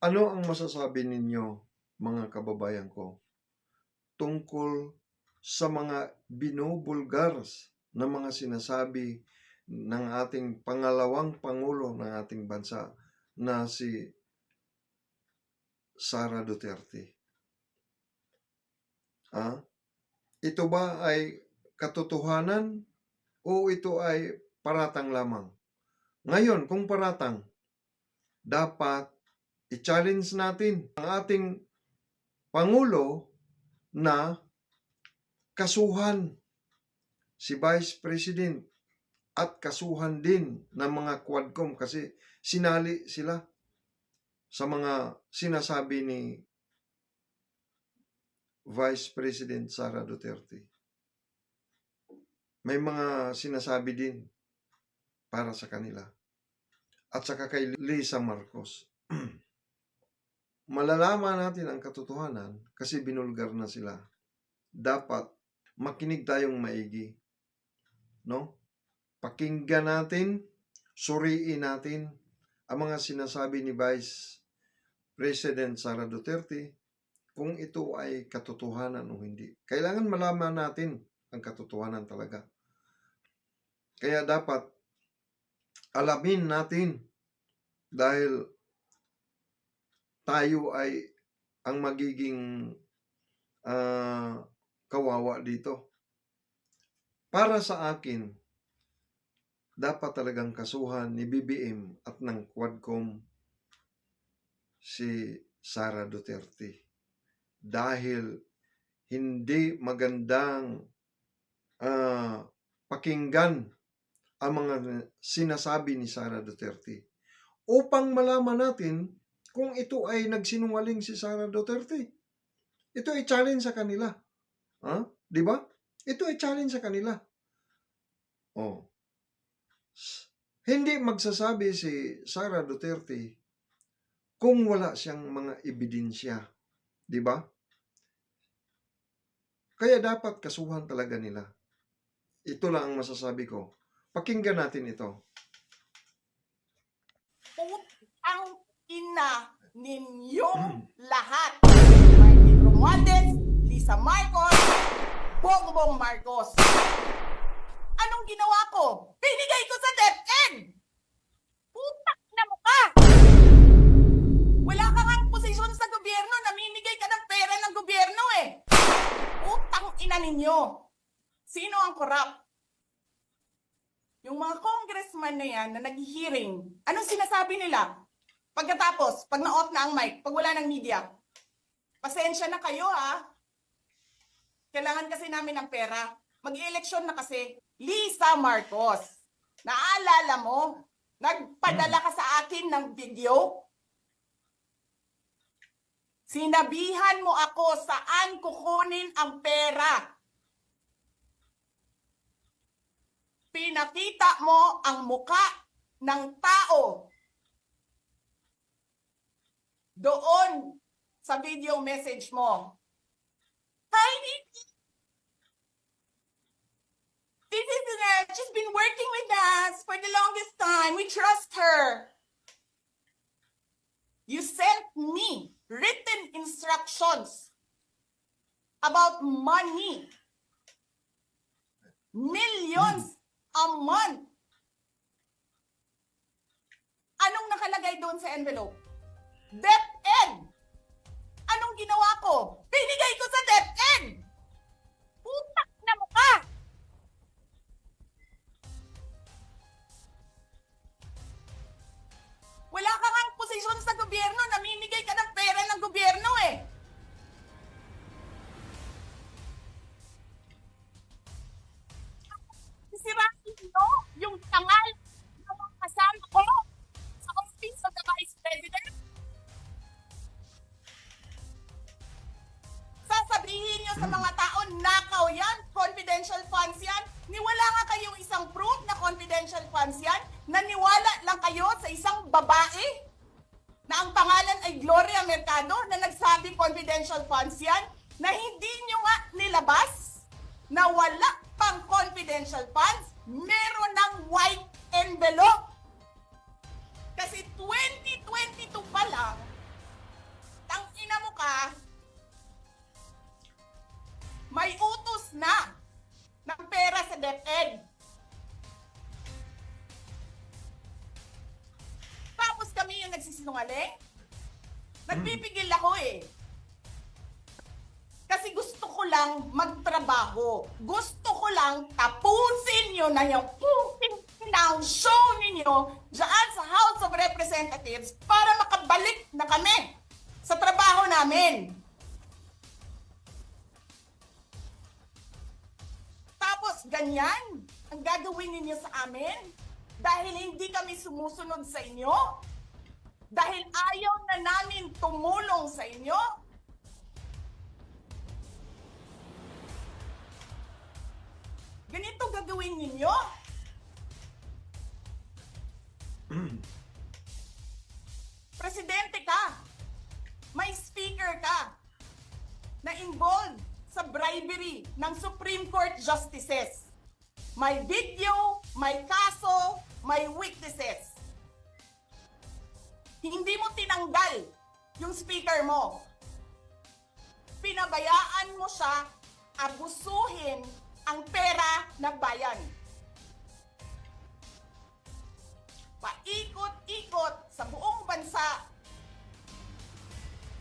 Ano ang masasabi ninyo, mga kababayan ko, tungkol sa mga binubulgar na mga sinasabi ng ating pangalawang pangulo ng ating bansa na si Sara Duterte? Ah, ito ba ay katotohanan o ito ay paratang lamang? Ngayon, kung paratang, dapat i-challenge natin ang ating Pangulo na kasuhan si Vice President at kasuhan din ng mga Quadcom kasi sinali sila sa mga sinasabi ni Vice President Sara Duterte. May mga sinasabi din para sa kanila. At saka kay Lisa Marcos. Malalaman natin ang katotohanan kasi binulgar na sila. Dapat makinig tayong maigi. No? Pakinggan natin, suriin natin ang mga sinasabi ni Vice President Sara Duterte kung ito ay katotohanan o hindi. Kailangan malaman natin ang katotohanan talaga. Kaya dapat alamin natin dahil tayo ay ang magiging ah, kawawa dito. Para sa akin, dapat talagang kasuhan ni BBM at ng Quadcom si Sara Duterte. Dahil hindi magandang ah, pakinggan ang mga sinasabi ni Sara Duterte upang malaman natin kung ito ay nagsinungaling si Sara Duterte. Ito ay challenge sa kanila. Ha? Di ba? Ito ay challenge sa kanila. Oh. Hindi magsasabi si Sara Duterte kung wala siyang mga ebidensya. Di ba? Kaya dapat kasuhan talaga nila. Ito lang ang masasabi ko. Pakinggan natin ito. Ina ninyong lahat. Martin Romualdez, Lisa Marcos, Bongbong Marcos. Anong ginawa ko? Binigay ko sa DepEd! Putak na mukha! Wala ka nga posisyon sa gobyerno, namimigay ka ng pera ng gobyerno eh. Putang ina ninyo. Sino ang korap? Yung mga congressman na yan na nag-hearing, anong sinasabi nila? Pagkatapos, pag na-off na ang mic, pag wala ng media, pasensya na kayo ha. Kailangan kasi namin ng pera. Mag-eleksyon na kasi. Lisa Marcos, naalala mo, nagpadala ka sa akin ng video? Sinabihan mo ako saan kukunin ang pera. Pinakita mo ang muka ng tao doon sa video message mo. Hi, Nikki. This is uh, she's been working with us for the longest time. We trust her. You sent me written instructions about money. Millions a month. Anong nakalagay doon sa envelope? DepEd! Anong ginawa funds yan, niwala nga kayong isang proof na confidential funds yan, naniwala lang kayo sa isang babae na ang pangalan ay Gloria Mercado na nagsabi confidential funds yan, na hindi nyo nga nilabas na wala pang confidential funds, meron ng white envelope. Kasi 2022 pa lang, tang ina mo ka, may utos na ng pera sa DepEd. Tapos kami yung nagsisinungaling. Nagpipigil ako eh. Kasi gusto ko lang magtrabaho. Gusto ko lang tapusin nyo na yung puting ng show ninyo dyan sa House of Representatives para makabalik na kami sa trabaho namin. Ganyan ang gagawin ninyo sa amin dahil hindi kami sumusunod sa inyo? Dahil ayaw na namin tumulong sa inyo? Ganito gagawin ninyo? Presidente ka. May speaker ka na involved sa bribery ng Supreme Court justices. May video, may kaso, may witnesses. Hindi mo tinanggal yung speaker mo. Pinabayaan mo siya abusuhin ang pera ng bayan. Paikot-ikot sa buong bansa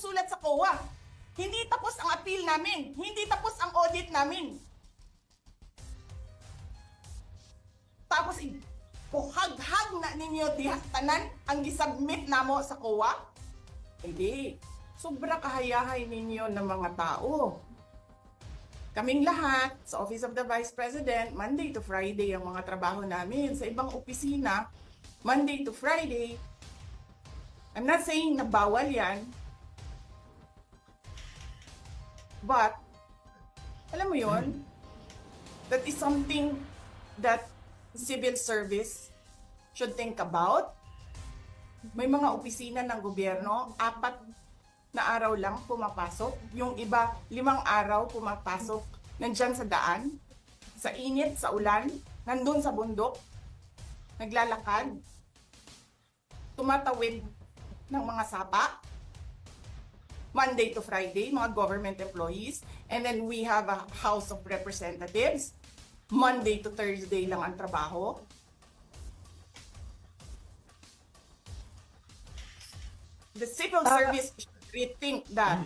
Susulat sa COA? Hindi tapos ang appeal namin. Hindi tapos ang audit namin. Tapos i- buhaghag na ninyo tanan ang gisubmit namo sa COA? Hindi. Sobra kahayahay ninyo ng mga tao. Kaming lahat sa Office of the Vice President, Monday to Friday ang mga trabaho namin. Sa ibang opisina, Monday to Friday, I'm not saying na bawal yan. But, alam mo yon that is something that civil service should think about. May mga opisina ng gobyerno, apat na araw lang pumapasok. Yung iba, limang araw pumapasok. Nandyan sa daan, sa init, sa ulan, nandun sa bundok, naglalakad, tumatawid ng mga sapa. Monday to Friday, mga government employees. And then we have a House of Representatives. Monday to Thursday lang ang trabaho. The civil service should rethink that.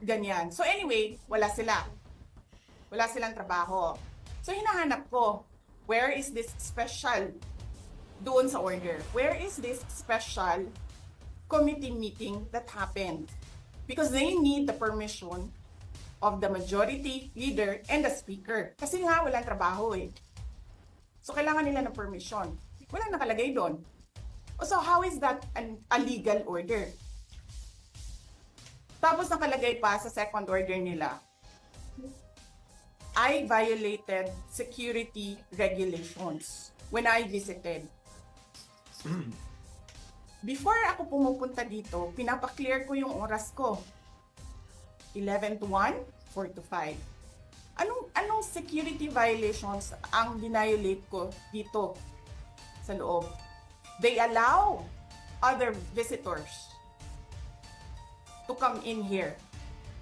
Ganyan. So anyway, wala sila. Wala silang trabaho. So hinahanap ko, where is this special doon sa order. Where is this special committee meeting that happened? Because they need the permission of the majority leader and the speaker. Kasi nga, walang trabaho eh. So, kailangan nila ng permission. Walang nakalagay doon. So, how is that an, a legal order? Tapos nakalagay pa sa second order nila, I violated security regulations when I visited. Before ako pumupunta dito, pinapaklear ko yung oras ko. 11 to 1, 4 to 5. Anong, anong security violations ang dinayolate ko dito sa loob? They allow other visitors to come in here.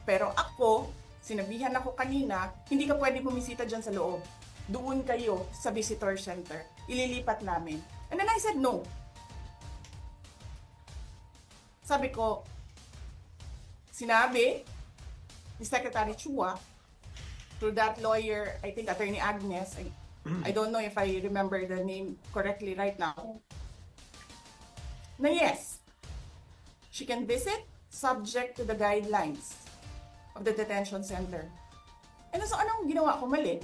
Pero ako, sinabihan ako kanina, hindi ka pwede bumisita dyan sa loob. Doon kayo sa visitor center. Ililipat namin. And then I said no. Sabi ko, sinabi ni Secretary Chua through that lawyer, I think Attorney Agnes, I, I don't know if I remember the name correctly right now, na yes, she can visit subject to the guidelines of the detention center. And so anong ginawa ko mali?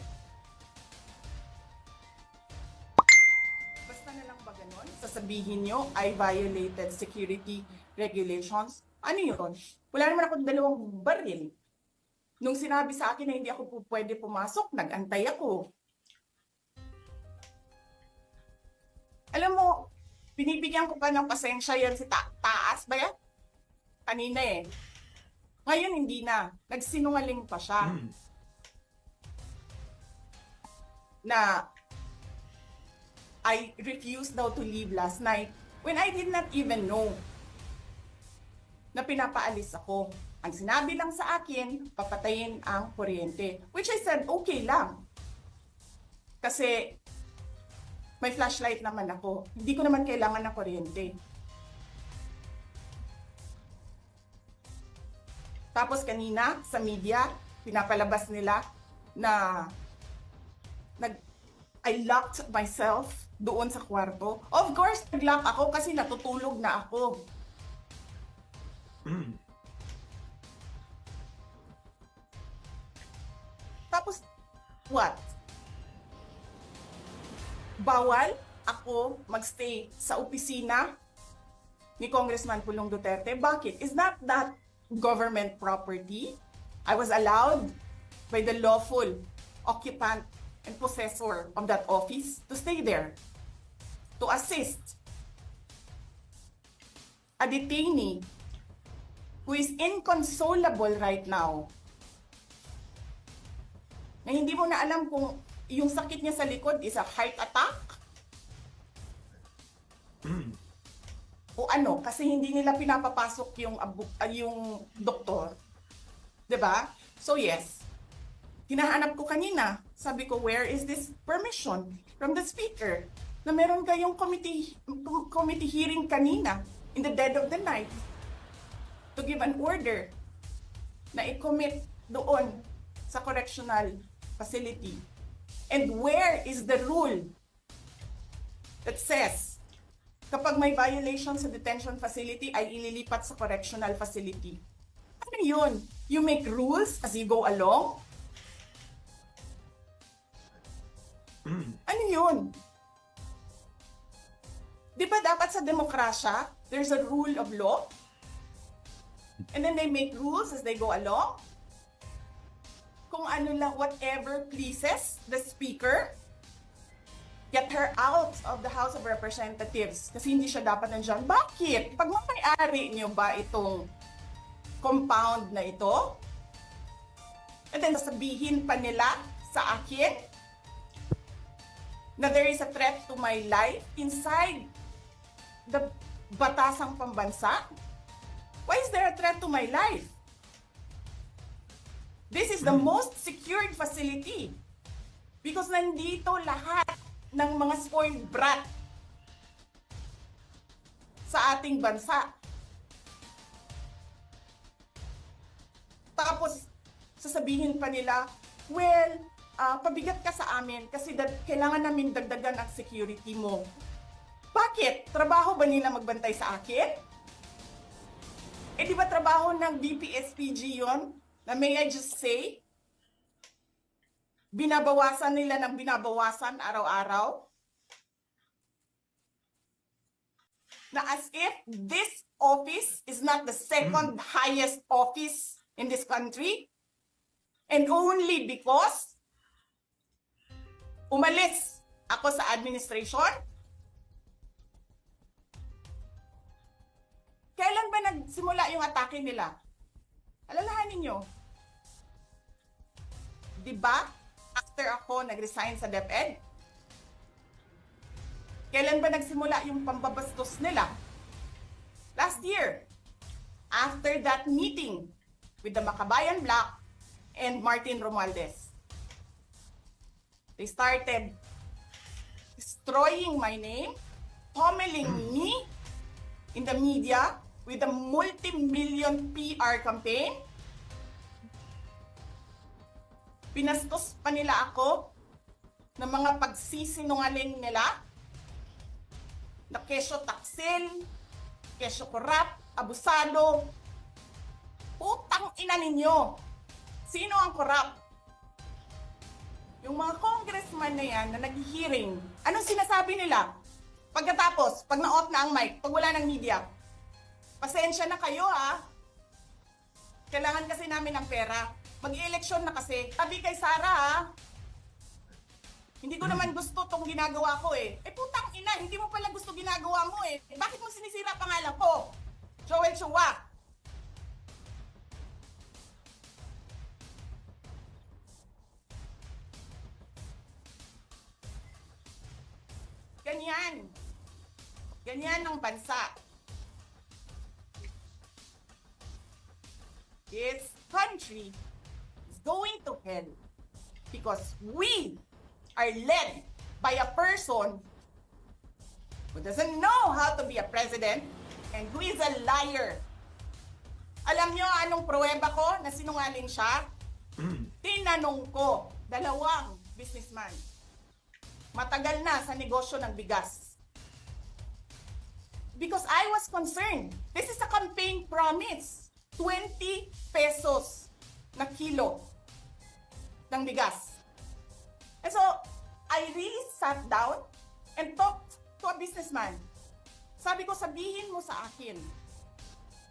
Basta na lang ba ganun? Sasabihin nyo, I violated security regulations. Ano yun? Wala naman ako dalawang baril. Nung sinabi sa akin na hindi ako pu- pwede pumasok, nag-antay ako. Alam mo, binibigyan ko pa ng pasensya yan si ta- taas ba yan? Kanina eh. Ngayon hindi na. Nagsinungaling pa siya. na I refused daw to leave last night when I did not even know na pinapaalis ako. Ang sinabi lang sa akin, papatayin ang kuryente. Which I said, okay lang. Kasi may flashlight naman ako. Hindi ko naman kailangan ng kuryente. Tapos kanina sa media, pinapalabas nila na nag I locked myself doon sa kwarto. Of course, nag-lock ako kasi natutulog na ako. Tapos, what? Bawal ako magstay sa opisina ni Congressman Pulong Duterte. Bakit? Is not that government property? I was allowed by the lawful occupant and possessor of that office to stay there, to assist a detainee who is inconsolable right now na hindi mo na alam kung yung sakit niya sa likod is a heart attack? O ano kasi hindi nila pinapapasok yung abu- ah, yung doktor. 'di ba? So yes. Hinahanap ko kanina. Sabi ko where is this permission from the speaker na meron kayong committee committee hearing kanina in the dead of the night to give an order na i-commit doon sa correctional facility. And where is the rule that says kapag may violation sa detention facility ay ililipat sa correctional facility? Ano yun? You make rules as you go along? Ano yun? Di ba dapat sa demokrasya, there's a rule of law? And then they make rules as they go along? Kung ano lang, whatever pleases the speaker, get her out of the House of Representatives kasi hindi siya dapat nandiyan. Bakit? Pag may-ari niyo ba itong compound na ito? And then sabihin pa nila sa akin na there is a threat to my life inside the batasang pambansa? Why is there a threat to my life? This is the most secured facility because nandito lahat ng mga spoiled brat sa ating bansa. Tapos, sasabihin pa nila, well, ah, pabigat ka sa amin kasi kailangan namin dagdagan ang security mo. Bakit? Trabaho ba nila magbantay sa akin? Eh di ba trabaho ng BPSPG yon? Na may I just say? Binabawasan nila ng binabawasan araw-araw? Na as if this office is not the second highest office in this country? And only because umalis ako sa administration? Nagsimula yung atake nila? Alalahanin nyo. Di ba? After ako nag-resign sa DepEd, kailan ba nagsimula yung pambabastos nila? Last year. After that meeting with the Makabayan Black and Martin Romualdez. They started destroying my name, pummeling me in the media with a multi-million PR campaign. Pinastos pa nila ako ng mga pagsisinungaling nila na kesyo taksil, kesyo korap, abusado. Putang ina ninyo! Sino ang korap? Yung mga congressman na yan na nag-hearing, anong sinasabi nila? Pagkatapos, pag na-off na ang mic, pag wala ng media, pasensya na kayo ha. Kailangan kasi namin ng pera. Mag-eleksyon na kasi. Tabi kay Sara ha. Hindi ko naman gusto tong ginagawa ko eh. Eh putang ina, hindi mo pala gusto ginagawa mo eh. Bakit mo sinisira pangalan ko? Joel Chua. Ganyan. Ganyan ang bansa. This country is going to hell because we are led by a person who doesn't know how to be a president and who is a liar. Alam nyo anong pruweba ko na sinungaling siya? Tinanong ko, dalawang businessman. Matagal na sa negosyo ng bigas. Because I was concerned. This is a campaign promise. 20 pesos na kilo ng bigas. And so, I really sat down and talked to a businessman. Sabi ko, sabihin mo sa akin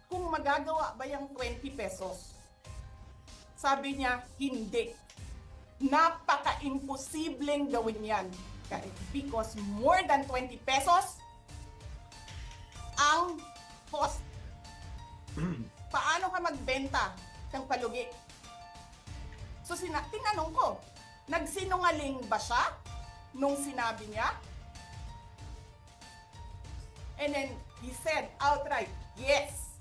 kung magagawa ba yung 20 pesos. Sabi niya, hindi. Napaka-imposibleng gawin yan. Because more than 20 pesos ang cost. Paano ka magbenta ng palugi? So, sina- tinanong ko, nagsinungaling ba siya nung sinabi niya? And then he said outright, yes.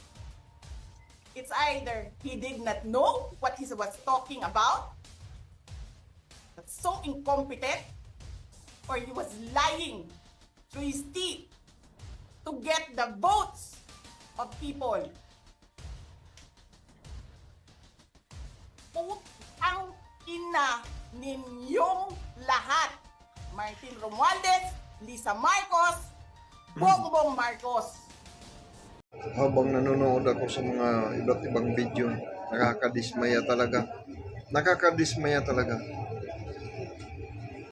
It's either he did not know what he was talking about, that's so incompetent, or he was lying through his teeth to get the votes of people. Putang ina ninyong lahat. Martin Romualdez, Lisa Marcos, Bongbong Marcos. Habang nanonood ako sa mga iba't ibang video, nakakadismaya talaga. Nakakadismaya talaga.